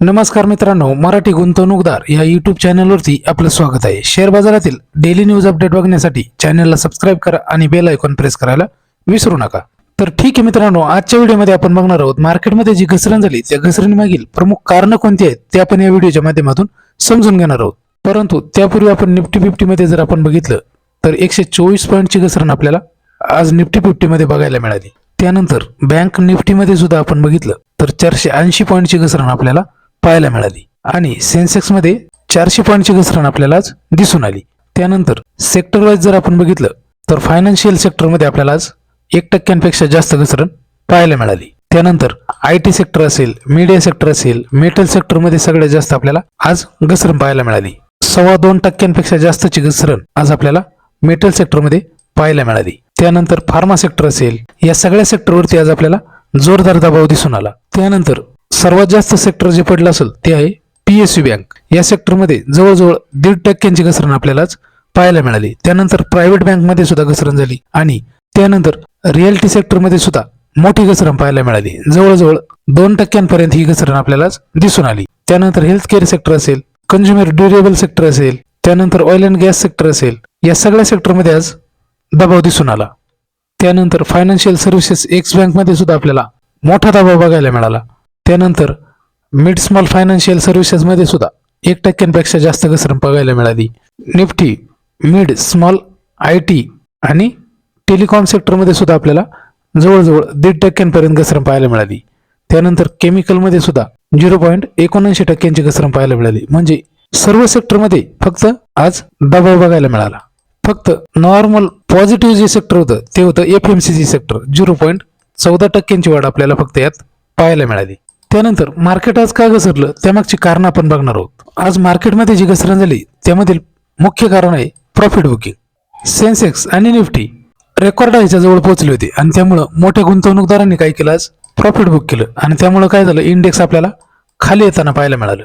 नमस्कार मित्रांनो मराठी गुंतवणूकदार या युट्यूब चॅनलवरती आपलं स्वागत आहे. शेअर बाजारातील डेली न्यूज अपडेट बघण्यासाठी चॅनलला सबस्क्राईब करा आणि बेल आयकॉन प्रेस करायला विसरू नका. तर ठीक आहे मित्रांनो आजच्या व्हिडिओमध्ये आपण बघणार आहोत मार्केटमध्ये जी घसरण झाली त्या घसरणीमागील प्रमुख कारणं कोणती आहेत ते आपण या व्हिडिओच्या माध्यमातून समजून घेणार आहोत. परंतु त्यापूर्वी आपण निफ्टी फिफ्टीमध्ये जर आपण बघितलं तर एकशे चोवीस पॉईंटची घसरण आपल्याला आज निफ्टी फिफ्टीमध्ये बघायला मिळाली. त्यानंतर बँक निफ्टीमध्ये सुद्धा आपण बघितलं तर चारशे ऐंशी पॉईंटची घसरण आपल्याला पाहायला मिळाली. आणि सेन्सेक्समध्ये चारशे पॉईंटची घसरण आपल्याला आज दिसून आली. त्यानंतर सेक्टर वाईज जर आपण बघितलं तर फायनान्शियल सेक्टरमध्ये आपल्याला आज एक टक्क्यांपेक्षा जास्त घसरण पाहायला मिळाली. त्यानंतर आय टी सेक्टर असेल मीडिया सेक्टर असेल मेटल सेक्टरमध्ये सगळ्यात जास्त आपल्याला आज घसरण पाहायला मिळाली. सव्वा दोन टक्क्यांपेक्षा जास्तची घसरण आज आपल्याला मेटल सेक्टरमध्ये पाहायला मिळाली. त्यानंतर फार्मा सेक्टर असेल या सगळ्या सेक्टरवरती आज आपल्याला जोरदार दबाव दिसून आला. त्यानंतर सर्वात जास्त सेक्टर जे पडलं असेल ते आहे पीएसयू बँक या सेक्टरमध्ये जवळजवळ दीड टक्क्यांची घसरण आपल्यालाच पाहायला मिळाली. त्यानंतर प्रायव्हेट बँकमध्ये सुद्धा घसरण झाली आणि त्यानंतर रिअल्टी सेक्टरमध्ये सुद्धा मोठी घसरण पाहायला मिळाली. जवळजवळ दोन टक्क्यांपर्यंत ही घसरण आपल्यालाच दिसून आली. त्यानंतर हेल्थ केअर सेक्टर असेल कंझ्युमर ड्युरेबल सेक्टर असेल त्यानंतर ऑइल अँड गॅस सेक्टर असेल या सगळ्या सेक्टरमध्ये आज दबाव दिसून आला. त्यानंतर फायनान्शियल सर्व्हिसेस एक्स बँकमध्ये सुद्धा आपल्याला मोठा दबाव बघायला मिळाला. त्यानंतर मिड स्मॉल फायनान्शियल सर्व्हिसेसमध्ये सुद्धा एक टक्क्यांपेक्षा जास्त घसरण बघायला मिळाली. Nifty mid small I T आणि टेलिकॉम सेक्टरमध्ये सुद्धा आपल्याला जवळजवळ दीड टक्क्यांपर्यंत घसरण पाहायला मिळाली. त्यानंतर केमिकलमध्ये सुद्धा झिरो पॉईंट एकोणऐंशी टक्क्यांची घसरण पाहायला मिळाली. म्हणजे सर्व सेक्टरमध्ये फक्त आज दबाव बघायला मिळाला. फक्त नॉर्मल पॉझिटिव्ह जे सेक्टर होतं ते होतं F M C C sector zero point चौदा टक्क्यांची वाढ आपल्याला फक्त यात पाहायला मिळाली. त्यानंतर मार्केट आज का घसरलं त्यामागची कारण आपण बघणार आहोत. आज मार्केटमध्ये जी घसरण झाली त्यामधील मुख्य कारण आहे प्रॉफिट बुकिंग सेन्सेक्स आणि निफ्टी रेकॉर्ड ह्याच्या जवळ पोहोचले होते आणि त्यामुळं मोठ्या गुंतवणूकदारांनी काय केलं आज? प्रॉफिट बुक केलं. आणि त्यामुळं काय झालं? इंडेक्स आपल्याला खाली येताना पाहायला मिळालं.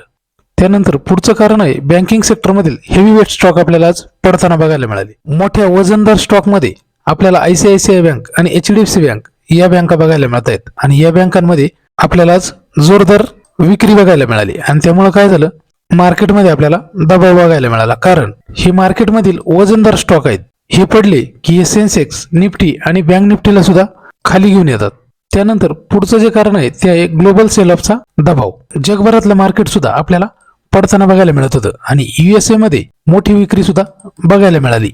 त्यानंतर पुढचं कारण आहे बँकिंग सेक्टरमधील हेवी वेट स्टॉक आपल्याला आज पडताना बघायला मिळाले. मोठ्या वजनदार स्टॉकमध्ये आपल्याला आयसीआयसीआय बँक आणि H D F C bank या बँका बघायला मिळत आहेत आणि या बँकांमध्ये आपल्याला आज जोरदार विक्री बघायला मिळाली. आणि त्यामुळं काय झालं? मार्केटमध्ये आपल्याला दबाव बघायला मिळाला. कारण हे मार्केटमधील वजनदार स्टॉक आहेत. हे पडले की हे सेन्सेक्स निफ्टी आणि बँक निफ्टीला सुद्धा खाली घेऊन येतात. त्यानंतर पुढचं जे कारण आहे ते आहे ग्लोबल सेल ऑफचा दबाव. जगभरातलं मार्केट सुद्धा आपल्याला पडताना बघायला मिळत होतं. आणि युएसए मध्ये मोठी विक्री सुद्धा बघायला मिळाली.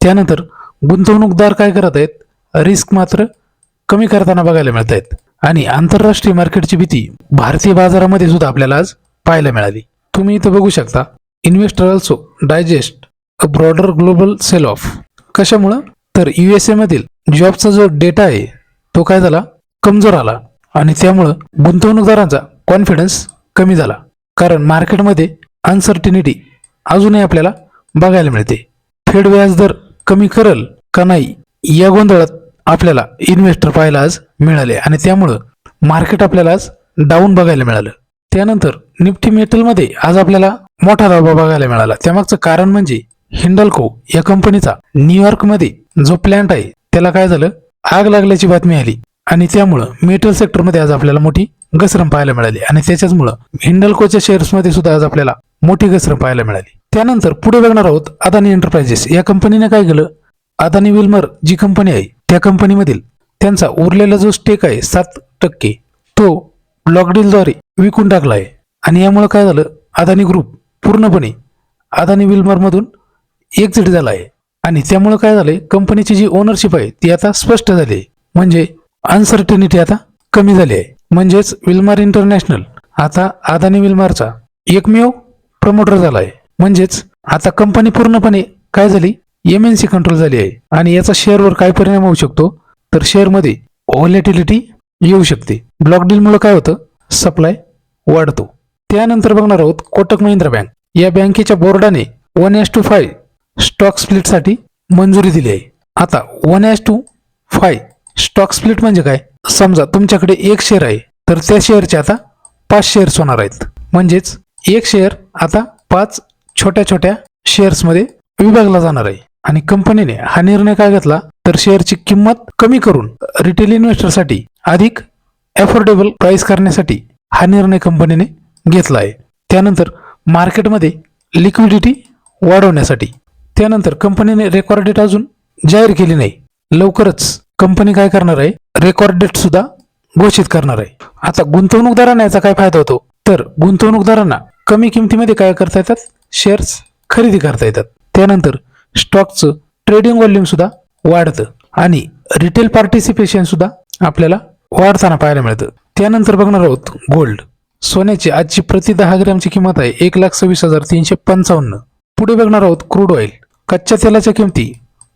त्यानंतर गुंतवणूकदार काय करत आहेत? रिस्क मात्र कमी करताना बघायला मिळत आहेत. आणि आंतरराष्ट्रीय मार्केटची भीती भारतीय बाजारामध्ये सुद्धा आपल्याला आज पाहायला मिळाली. तुम्ही इथं बघू शकता investor also digest a broader global sell off. कशामुळं? तर युएसए मधील जॉबचा जो डेटा आहे तो काय झाला? कमजोर आला. आणि त्यामुळं गुंतवणूकदारांचा कॉन्फिडन्स कमी झाला. कारण मार्केटमध्ये अनसर्टिनिटी अजूनही आपल्याला बघायला मिळते. फेड व्याज दर कमी करल का नाही या गोंधळात आपल्याला इन्व्हेस्टर पाहायला आज मिळाले. आणि त्यामुळं मार्केट आपल्याला आज डाऊन बघायला मिळालं. त्यानंतर निफ्टी मेटलमध्ये आज आपल्याला मोठा दबाव बघायला मिळाला. त्यामागचं कारण म्हणजे हिंडल्को या कंपनीचा न्यूयॉर्कमध्ये जो प्लॅन्ट आहे त्याला काय झालं? आग लागल्याची बातमी आली. आणि त्यामुळं मेटल सेक्टरमध्ये आज आपल्याला मोठी घसरण पाहायला मिळाली. आणि त्याच्याचमुळं हिंडल्कोच्या शेअर्समध्ये सुद्धा आज आपल्याला मोठी घसरण पाहायला मिळाली. त्यानंतर पुढे बघणार आहोत अदानी एंटरप्राइजेस या कंपनीने काय केलं? अदानी विल्मर जी कंपनी आहे त्या कंपनीमधील त्यांचा उरलेला जो स्टेक आहे सात टक्के तो लॉकडीलद्वारे विकून टाकला आहे. आणि यामुळे काय झालं? अदानी ग्रुप पूर्णपणे अदानी विल्मरमधून एक्झिट झाला आहे. आणि त्यामुळे काय झालंय? कंपनीची जी ओनरशिप आहे ती आता स्पष्ट झाली आहे. म्हणजे अनसर्टनिटी आता कमी झाली आहे. म्हणजेच विल्मार इंटरनॅशनल आता अदानी विल्मारचा एकमेव प्रमोटर झाला आहे. म्हणजेच आता कंपनी पूर्णपणे काय झाली? एम एन सी कंट्रोल झाली आहे. आणि याचा शेअरवर काय परिणाम होऊ शकतो? तर शेअरमध्ये व्हॉलेटिलिटी येऊ शकते. ब्लॉक डीलमुळे काय होतं? सप्लाय वाढतो. त्यानंतर बघणार आहोत कोटक महिंद्रा बँक या बँकेच्या बोर्डाने one is to five stock स्प्लिटसाठी मंजुरी दिली आहे. आता one is to five stock split म्हणजे काय? समजा तुमच्याकडे एक शेअर आहे तर त्या शेअरचे आता पाच शेअर्स होणार आहेत. म्हणजेच एक शेअर आता पाच छोट्या छोट्या शेअर्समध्ये विभागला जाणार आहे. आणि कंपनीने हा निर्णय काय घेतला? तर शेअरची किंमत कमी करून रिटेल इन्व्हेस्टरसाठी अधिक अफोर्डेबल प्राइस करण्यासाठी हा निर्णय कंपनीने घेतला आहे. त्यानंतर मार्केटमध्ये लिक्विडिटी वाढवण्यासाठी. त्यानंतर कंपनीने रेकॉर्ड डेट अजून जाहीर केली नाही. लवकरच कंपनी काय करणार आहे? रेकॉर्ड डेट सुद्धा घोषित करणार आहे. आता गुंतवणूकदारांना याचा काय फायदा होतो? तर गुंतवणूकदारांना कमी किमतीमध्ये काय करता येतात? शेअर्स खरेदी करता येतात. त्यानंतर स्टॉकचं ट्रेडिंग व्हॉल्यूम सुद्धा वाढतं आणि रिटेल पार्टिसिपेशन सुद्धा आपल्याला वाढताना पाहायला मिळतं. त्यानंतर बघणार आहोत गोल्ड सोन्याची आजची प्रति दहा ग्रॅमची किंमत आहे एक लाख सव्वीस हजार तीनशे पंचावन्न. पुढे बघणार आहोत क्रूड ऑइल कच्च्या तेलाच्या किमती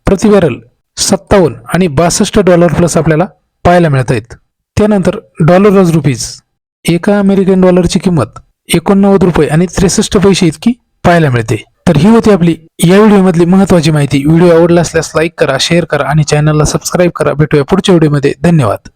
प्रति बॅरल सत्तावन्न आणि बासष्ट डॉलर प्लस आपल्याला पाहायला मिळत आहेत त्यानंतर डॉलर रोज रुपीज एका अमेरिकन डॉलरची किंमत एकोणनव्वद रुपये आणि त्रेसष्ट पैसे इतकी पाहायला मिळते. तर ही होती आपली या व्हिडिओमधली महत्वाची माहिती. व्हिडिओ आवडला असल्यास लाईक करा शेअर करा आणि चॅनलला सबस्क्राईब करा. भेटूया पुढच्या व्हिडिओमध्ये. धन्यवाद.